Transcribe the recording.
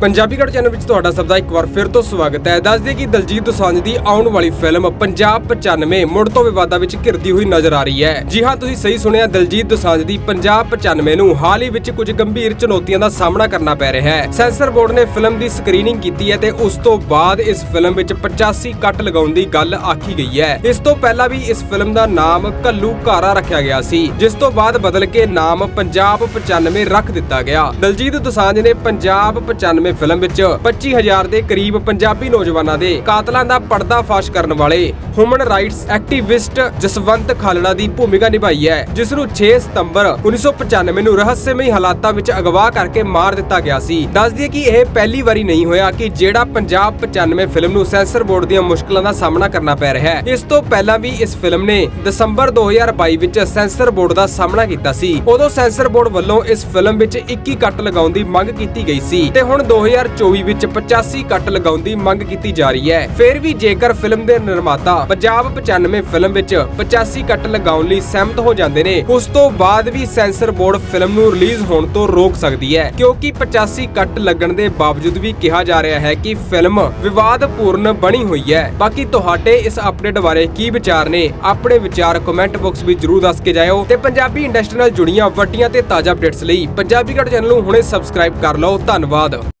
ਪੰਜਾਬੀਗੜ੍ਹ channel ਵਿੱਚ ਤੁਹਾਡਾ ਸਭ ਦਾ ਇੱਕ ਵਾਰ ਫਿਰ ਤੋਂ ਸਵਾਗਤ ਹੈ। ਦੱਸ ਦਈਏ ਕਿ ਦਲਜੀਤ ਦੋਸਾਂਝ ਦੀ ਆਉਣ ਵਾਲੀ ਫਿਲਮ ਪੰਜਾਬ 95 ਮੁੜ ਤੋਂ ਵਿਵਾਦਾਂ ਵਿੱਚ ਘਿਰਦੀ ਹੋਈ ਨਜ਼ਰ ਆ ਰਹੀ ਹੈ। ਜੀ ਹਾਂ, ਤੁਸੀਂ ਸਹੀ ਸੁਣਿਆ, ਦਲਜੀਤ ਦੋਸਾਂਝ ਦੀ ਪੰਜਾਬ 95 ਨੂੰ ਹਾਲ ਹੀ ਵਿੱਚ ਕੁਝ ਗੰਭੀਰ ਚੁਣੌਤੀਆਂ ਦਾ ਸਾਹਮਣਾ ਕਰਨਾ ਪੈ ਰਿਹਾ ਹੈ। ਸੈਂਸਰ ਬੋਰਡ ਨੇ ਫਿਲਮ ਦੀ ਸਕਰੀਨਿੰਗ ਕੀਤੀ ਹੈ ਤੇ ਉਸ ਤੋਂ ਬਾਅਦ ਇਸ ਫਿਲਮ ਵਿੱਚ 85 ਕੱਟ ਲਗਾਉਣ ਦੀ ਗੱਲ ਆਖੀ ਗਈ ਹੈ। ਇਸ ਤੋਂ ਪਹਿਲਾਂ ਵੀ ਇਸ ਫਿਲਮ ਦਾ ਨਾਮ ਕੱਲੂ ਘਾਰਾ ਰੱਖਿਆ ਗਿਆ ਸੀ, ਜਿਸ ਤੋਂ ਬਾਅਦ ਬਦਲ ਕੇ ਨਾਮ ਪੰਜਾਬ 95 ਰੱਖ ਦਿੱਤਾ ਗਿਆ। ਦਲਜੀਤ ਦੋਸਾਂਝ ਨੇ ਪੰਜਾਬ 95 ਫਿਲਮ ਵਿੱਚ 25000 ਦੇ ਕਰੀਬ ਪੰਜਾਬੀ ਨੌਜਵਾਨਾਂ ਦੇ ਕਾਤਲਾਂ ਦਾ ਪਰਦਾਫਾਸ਼ ਕਰਨ ਵਾਲੇ human rights activist Jaswant Khalra ਦੀ ਭੂਮਿਕਾ ਨਿਭਾਈ ਹੈ, ਜਿਸ ਨੂੰ 6 ਸਤੰਬਰ 1995 ਨੂੰ ਰਹੱਸਮਈ ਹਾਲਾਤਾਂ ਵਿੱਚ ਅਗਵਾ ਕਰਕੇ ਮਾਰ ਦਿੱਤਾ ਗਿਆ ਸੀ। ਦੱਸ ਦਈਏ ਕਿ ਇਹ ਪਹਿਲੀ ਵਾਰੀ ਨਹੀਂ ਹੋਇਆ ਕਿ ਜਿਹੜਾ ਪੰਜਾਬ 95 ਫਿਲਮ ਨੂੰ ਸੈਂਸਰ ਬੋਰਡ ਦੀਆਂ ਮੁਸ਼ਕਲਾਂ ਦਾ ਸਾਹਮਣਾ ਕਰਨਾ ਪੈ ਰਿਹਾ ਹੈ। ਇਸ ਤੋਂ ਪਹਿਲਾਂ ਵੀ ਇਸ ਫਿਲਮ ਨੇ ਦਸੰਬਰ 2022 ਵਿੱਚ ਸੈਂਸਰ ਬੋਰਡ ਦਾ ਸਾਹਮਣਾ ਕੀਤਾ ਸੀ। ਉਦੋਂ ਸੈਂਸਰ ਬੋਰਡ ਵੱਲੋਂ ਇਸ ਫਿਲਮ ਵਿੱਚ 21 ਕੱਟ ਲਗਾਉਣ ਦੀ ਮੰਗ ਕੀਤੀ ਗਈ ਸੀ ਤੇ ਹੁਣ 2024 ਵਿੱਚ 85 ਕੱਟ ਲਗਾਉਣ ਦੀ ਮੰਗ ਕੀਤੀ ਜਾ ਰਹੀ ਹੈ। ਫਿਰ ਵੀ ਜੇਕਰ ਫਿਲਮ ਦੇ ਨਿਰਮਾਤਾ ਪੰਜਾਬ 95 ਫਿਲਮ ਵਿੱਚ 85 ਕੱਟ ਲਗਾਉਣ ਲਈ ਸਹਿਮਤ ਹੋ ਜਾਂਦੇ ਨੇ, ਉਸ ਤੋਂ ਬਾਅਦ ਵੀ ਸੈਂਸਰ ਬੋਰਡ ਫਿਲਮ ਨੂੰ ਰਿਲੀਜ਼ ਹੋਣ ਤੋਂ ਰੋਕ ਸਕਦੀ ਹੈ। ਕਿਉਂਕਿ 85 ਕੱਟ ਲੱਗਣ ਦੇ ਬਾਵਜੂਦ ਵੀ ਕਿਹਾ ਜਾ ਰਿਹਾ ਹੈ ਕਿ ਫਿਲਮ ਵਿਵਾਦਪੂਰਨ ਬਣੀ ਹੋਈ ਹੈ। ਬਾਕੀ ਤੁਹਾਡੇ ਇਸ ਅਪਡੇਟ ਬਾਰੇ ਕੀ ਵਿਚਾਰ ਨੇ, ਆਪਣੇ ਵਿਚਾਰ ਕਮੈਂਟ ਬਾਕਸ ਵਿੱਚ ਜਰੂਰ ਦੱਸ ਕੇ ਜਾਇਓ ਤੇ ਪੰਜਾਬੀ ਇੰਡਸਟਰੀ ਨਾਲ ਜੁੜੀਆਂ ਵੱਡੀਆਂ ਤੇ ਤਾਜ਼ਾ ਅਪਡੇਟਸ ਲਈ ਪੰਜਾਬੀ ਗੜ ਚੈਨਲ ਨੂੰ ਹੁਣੇ ਸਬਸਕ੍ਰਾਈਬ ਕਰ ਲਓ। ਧੰਨਵਾਦ।